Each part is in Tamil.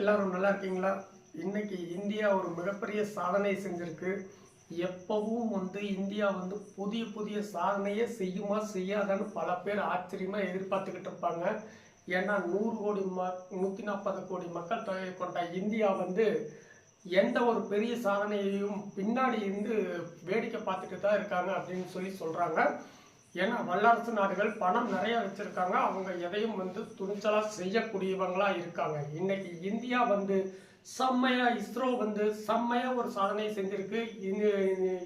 எல்லாரும் நல்லா இருக்கீங்களா? இன்னைக்கு இந்தியா ஒரு மிகப்பெரிய சாதனை செஞ்சிருக்கு. எப்பவும் வந்து இந்தியா வந்து புதிய புதிய சாதனையே செய்யுமா செய்யாதான்னு பல பேர் ஆச்சரியமாக எதிர்பார்த்துக்கிட்டு இருப்பாங்க. ஏன்னா நூறு கோடி ம நூற்றி நாற்பது கோடி மக்கள் தொகையை கொண்ட இந்தியா வந்து எந்த ஒரு பெரிய சாதனையையும் பின்னாடி இருந்து வேடிக்கை பார்த்துட்டு தான் இருக்காங்க அப்படின்னு சொல்லி சொல்கிறாங்க ஏன்னா வல்லரசு நாடுகள் பணம் நிறைய வச்சிருக்காங்க. அவங்க எதையும் வந்து துணிச்சலா செய்யக்கூடியவங்களா இருக்காங்க. இன்னைக்கு இந்தியா வந்து செம்மையா இஸ்ரோ வந்து செம்மையா ஒரு சாதனையை செஞ்சிருக்கு.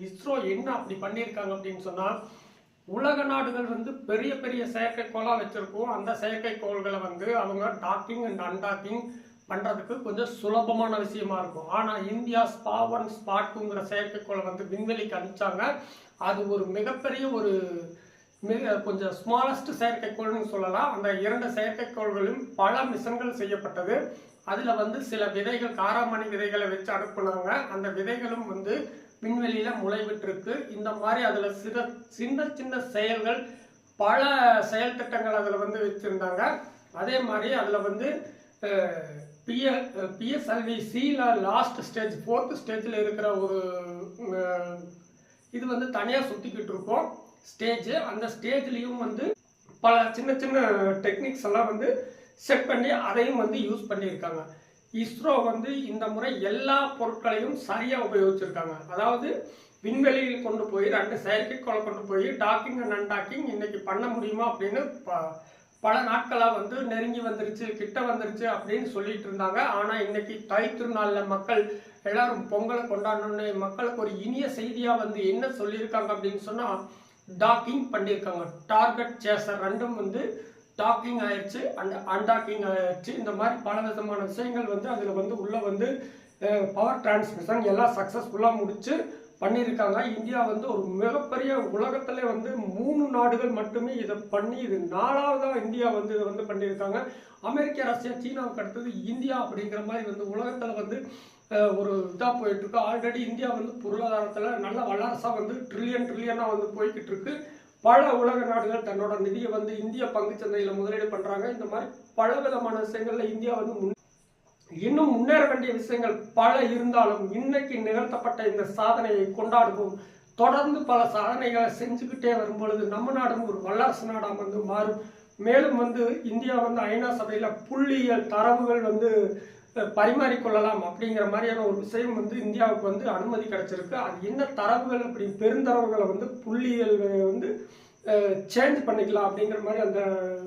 இஸ்ரோ என்ன அப்படி பண்ணியிருக்காங்க அப்படின்னு சொன்னா உலக நாடுகள் வந்து பெரிய பெரிய செயற்கைக்கோளா வச்சிருக்கோம். அந்த செயற்கைக்கோள்களை வந்து அவங்க டாக்கிங் அண்ட் அன்டாக்கிங் பண்றதுக்கு கொஞ்சம் சுலபமான விஷயமா இருக்கும். ஆனா இந்தியா ஸ்பா ஒன் செயற்கைக்கோளை வந்து விண்வெளிக்கு அனுப்பிச்சாங்க. அது ஒரு மிகப்பெரிய ஒரு மிக கொஞ்சம் ஸ்மாலஸ்ட் செயற்கைக்கோள்னு சொல்லலாம். அந்த இரண்டு செயற்கைக்கோள்களும் பல மிஷன்கள் செய்யப்பட்டது. அதில் வந்து சில விதைகள் காராமணி விதைகளை வச்சு அனுப்புனாங்க. அந்த விதைகளும் வந்து விண்வெளியில் முளைவிட்டிருக்கு. இந்த மாதிரி அதில் சில சின்ன சின்ன செயல்கள் பல செயல் திட்டங்கள் அதில் வந்து வச்சுருந்தாங்க. அதே மாதிரி அதில் வந்து பிஎ பிஎஸ்எல்வி சியில் லாஸ்ட் ஸ்டேஜ் ஃபோர்த் ஸ்டேஜில் இருக்கிற ஒரு இது வந்து தனியாக சுற்றிக்கிட்டு இருக்கோம். ஸ்டேஜ் அந்த ஸ்டேஜ்லேயும் வந்து பல சின்ன சின்ன டெக்னிக்ஸ் எல்லாம் வந்து செட் பண்ணி அதையும் வந்து யூஸ் பண்ணியிருக்காங்க. இஸ்ரோ வந்து இந்த முறை எல்லா பொருட்களையும் சரியாக உபயோகிச்சிருக்காங்க. அதாவது விண்வெளியில் கொண்டு போய் ரெண்டு செயற்கைக்கோளை கொண்டு போய் டாக்கிங் அண்ட் அன்டாக்கிங் இன்னைக்கு பண்ண முடியுமா அப்படின்னு ப- பல நாட்களாக வந்து நெருங்கி வந்துருச்சு கிட்ட வந்துருச்சு அப்படின்னு சொல்லிட்டு இருந்தாங்க. ஆனால் இன்னைக்கு தை திருநாளில் மக்கள் எல்லாரும் பொங்கலை கொண்டாடணும்னு மக்களுக்கு ஒரு இனிய செய்தியாக வந்து என்ன சொல்லியிருக்காங்க அப்படின்னு சொன்னால் டாக்கிங் பண்ணியிருக்காங்க. டார்கெட் சேசர் ரெண்டும் வந்து டாக்கிங் ஆயிடுச்சு அண்ட் அன்டாக்கிங் ஆயிடுச்சு இந்த மாதிரி பல விதமான விஷயங்கள் வந்து அதில் வந்து உள்ளே வந்து பவர் டிரான்ஸ்மிஷன் எல்லாம் சக்ஸஸ்ஃபுல்லாக முடிச்சு பண்ணியிருக்காங்க. இந்தியா வந்து ஒரு மிகப்பெரிய உலகத்தில் வந்து மூணு நாடுகள் மட்டுமே இதை பண்ணி இது நாலாவதாக இந்தியா வந்து இதை வந்து பண்ணியிருக்காங்க. அமெரிக்கா ரஷ்யா சீனாவுக்கு அடுத்தது இந்தியா அப்படிங்கிற மாதிரி வந்து உலகத்தில் வந்து ஒரு இதாக போயிட்டு இருக்கு ஆல்ரெடி இந்தியா வந்து பொருளாதாரத்தில் நல்ல வல்லரசாக வந்து ட்ரில்லியன் ட்ரில்லியனாக வந்து போய்கிட்டு இருக்கு பல உலக நாடுகள் தன்னோட நிதியை வந்து இந்திய பங்கு சந்தையில் முதலீடு பண்ணுறாங்க இந்த மாதிரி பல விதமான விஷயங்களில் இந்தியா வந்து முன் இன்னும் முன்னேற வேண்டிய விஷயங்கள் பல இருந்தாலும் இன்னைக்கு நிகழ்த்தப்பட்ட இந்த சாதனையை கொண்டாடுவோம். தொடர்ந்து பல சாதனைகளை செஞ்சுக்கிட்டே வரும் பொழுது நம்ம நாடும் ஒரு வல்லரசு நாடாக வந்து மாறும். மேலும் வந்து இந்தியா வந்து ஐநா சபையில் புள்ளியியல் தரவுகள் வந்து பரிமாறிக்கொள்ளலாம் அப்படிங்கிற மாதிரியான ஒரு விஷயம் வந்து இந்தியாவுக்கு வந்து அனுமதி கிடைச்சிருக்கு. அது என்ன தரவுகள் அப்படி பெருந்தரவுகளை வந்து புள்ளியியல் வந்து சேஞ்ச் பண்ணிக்கலாம் அப்படிங்கிற மாதிரி அந்த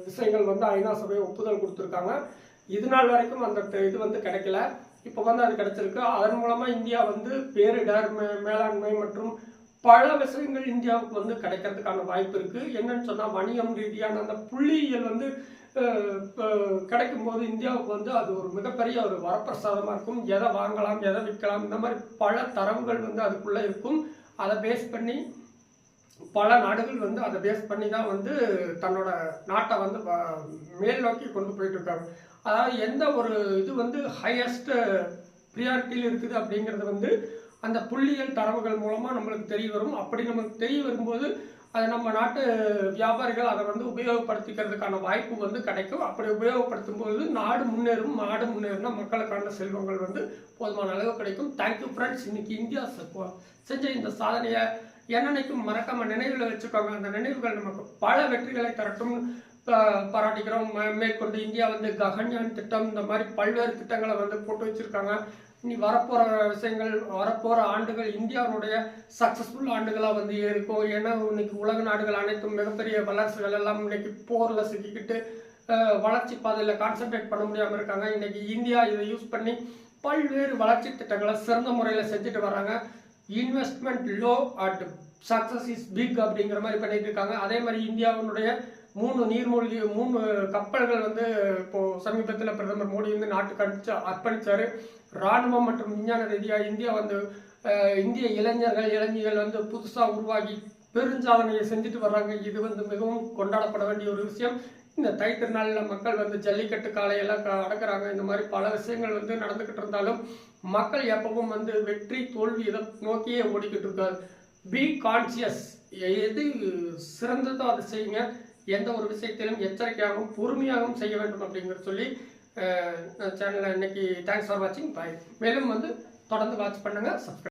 விஷயங்கள் வந்து ஐநா சபையை ஒப்புதல் கொடுத்துருக்காங்க. இது நாள் வரைக்கும் அந்த இது வந்து கிடைக்கல. இப்போ வந்து அது கிடைச்சிருக்கு. அதன் மூலமாக இந்தியா வந்து பேரிடர் மே- மேலாண்மை மற்றும் பல விஷயங்கள் இந்தியாவுக்கு வந்து கிடைக்கிறதுக்கான வாய்ப்பு இருக்குது என்னன்னு சொன்னால் வணிகம் ரீதியான அந்த புள்ளியியல் வந்து கிடைக்கும்போது கிடைக்கும் போது இந்தியாவுக்கு வந்து அது ஒரு மிகப்பெரிய ஒரு வரப்பிரசாதமாக இருக்கும். எதை வாங்கலாம் எதை விற்கலாம் இந்த மாதிரி பல தரவுகள் வந்து அதுக்குள்ளே இருக்கும். அதை பேஸ் பண்ணி பல நாடுகள் வந்து அதை பேஸ் பண்ணி தான் வந்து தன்னோட நாட்டை வந்து வ- மேல் நோக்கி கொண்டு போயிட்டு இருக்காங்க அதாவது எந்த ஒரு இது வந்து ஹையஸ்ட் ப்ரியாரிட்டியில் இருக்குது அப்படிங்கிறது வந்து அந்த புள்ளியியல் தரவுகள் மூலமாக நம்மளுக்கு தெரிய வரும். அப்படி நமக்கு தெரிய வரும்போது அதை நம்ம நாட்டு வியாபாரிகள் அதை வந்து உபயோகப்படுத்திக்கிறதுக்கான வாய்ப்பு வந்து கிடைக்கும். அப்படி உபயோகப்படுத்தும் போது நாடு முன்னேறும் நாடு முன்னேறினா மக்களுக்கான செல்வங்கள் வந்து போதுமான அளவு கிடைக்கும். தேங்க்யூ ஃப்ரெண்ட்ஸ் இன்னைக்கு இந்தியா செஞ்ச இந்த சாதனையை என்னென்னைக்கும் மறக்காம நினைவில் வச்சுக்கோங்க. அந்த நினைவுகள் நமக்கு பல வெற்றிகளை தரட்டும். ப- பாராட்டிக்கிறோம். மே- மேற்கொண்டு இந்தியா வந்து ககன்யான் திட்டம் இந்த மாதிரி பல்வேறு திட்டங்களை வந்து போட்டு வச்சிருக்காங்க. இனி வரப்போகிற விஷயங்கள் வரப்போகிற ஆண்டுகள் இந்தியாவுடைய சக்ஸஸ்ஃபுல் ஆண்டுகளாக வந்து இருக்கும். ஏன்னா இன்னைக்கு உலக நாடுகள் அனைத்தும் மிகப்பெரிய வளர்ச்சிகள் எல்லாம் இன்னைக்கு போரில் சிக்கிக்கிட்டு வளர்ச்சி பாதையில் கான்சென்ட்ரேட் பண்ண முடியாமல் இருக்காங்க. இன்னைக்கு இந்தியா இதை யூஸ் பண்ணி பல்வேறு வளர்ச்சி திட்டங்களை சிறந்த முறையில் செஞ்சுட்டு வராங்க. Investment low at success is big அப்படிங்கிற மாதிரி பண்ணிட்டு இருக்காங்க. அதே மாதிரி இந்தியாவினுடைய மூணு நீர்மூழ்கி மூணு கப்பல்கள் வந்து இப்போ சமீபத்தில் பிரதமர் மோடி வந்து நாட்டுக்கு அனுப்பிச்சு அர்ப்பணித்தார் ராணுவம் மற்றும் விஞ்ஞான ரீதியாக இந்தியா வந்து இந்திய இளைஞர்கள் இளைஞர்கள் வந்து புதுசாக உருவாகி பெருஞ்சாதனையை செஞ்சுட்டு வர்றாங்க. இது வந்து மிகவும் கொண்டாடப்பட வேண்டிய ஒரு விஷயம். இந்த தை திருநாளில் மக்கள் வந்து ஜல்லிக்கட்டு காளையெல்லாம் க- அடக்குறாங்க. இந்த மாதிரி பல விஷயங்கள் வந்து நடந்துக்கிட்டு இருந்தாலும் மக்கள் எப்பவும் வந்து வெற்றி தோல்வி இதை நோக்கியே ஓடிக்கிட்டு இருக்காரு. பி கான்சியஸ் எது சிறந்ததோ அதை செய்யுங்க. எந்த ஒரு விஷயத்திலும் எச்சரிக்கையாகவும் பொறுமையாகவும் செய்ய வேண்டும் அப்படிங்கிற சொல்லி சேனலில் இன்னைக்கு தேங்க்ஸ் ஃபார் வாட்சிங் பாய் மேலும் வந்து தொடர்ந்து வாட்ச் பண்ணுங்கள் சப்ஸ்கிரைப்